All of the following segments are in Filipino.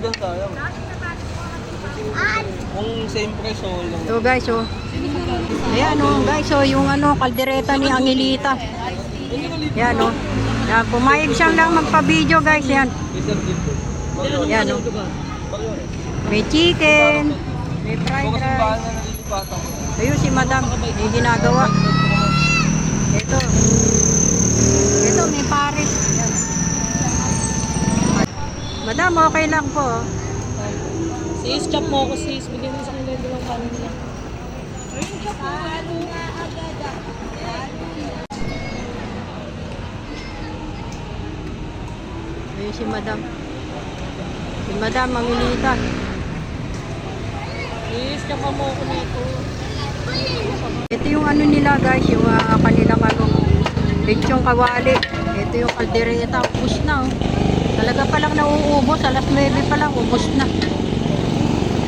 dyan sayang. Kung same price, so lang. So guys, oh. Ayan oh, guys, oh, yung ano, kaldereta ni Angelita. Yan oh. Yan, pumayag siyang lang magpa-video guys, yan. Yan oh. May chicken, may fried rice. Ayun si madam, may ginagawa. Ito, may pares. Yan. Madam, okay lang po. Sis, chop mo ako sis. Bigyan mo sa kanila lang kanin nila. Ayun si madam. Si madam, Angelita. Sis, chop mo ako nito. Ito yung ano nila guys, yung ah, kanilang ano, lechong kawali. Ito yung kaldereta, ubos na oh. Talaga palang nauubos, alas 9 pa lang, ubos na.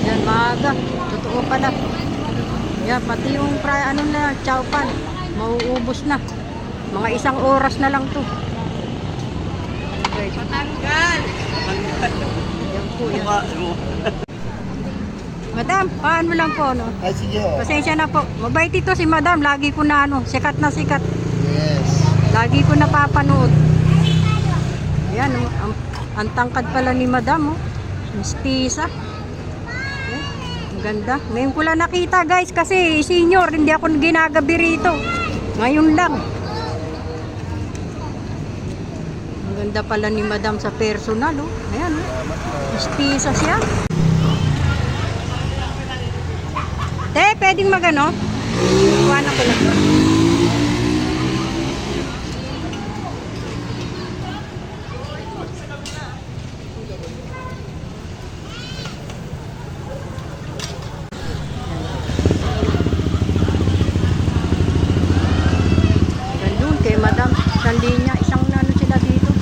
Yan, maaga. Totoo pala. Yan, pati yung fry, ano na, chow pan, mauubos na. Mga isang oras na lang to. Guys. Matanggal! Yan po yan. Madam, paano lang po, no? Ay, sige oh. Pasensya na po. Mabait ito si Madam. Lagi ko na ano, sikat na sikat. Yes. Lagi ko napapanood. Ang, ang tangkad pala ni Madam, oh. Mistisa. Yan, Ang ganda. Ngayon ko lang nakita, guys, kasi senior, hindi ako ginagabi rito. Ngayon lang. Ang ganda pala ni Madam sa personal, oh. Ayan, oh. Mistisa siya. Te, pwedeng magano? Iwanan ko lang. Linya, isang ano sila dito.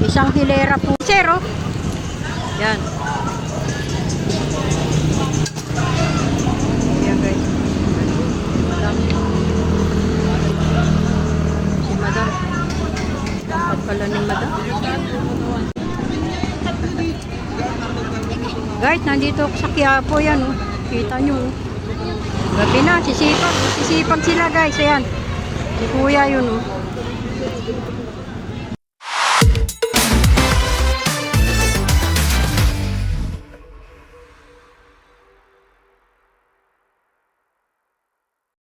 Isang hilera po. Zero. Yan. Yan guys. Madam. Si Madam. Dapat pala ni Madam. Guys, nandito sa Quiapo yan oh. Kita nyo oh. Gabi na, sisipag. Sisipag sila guys. Ayan. Si Kuya yun oh. Thank you.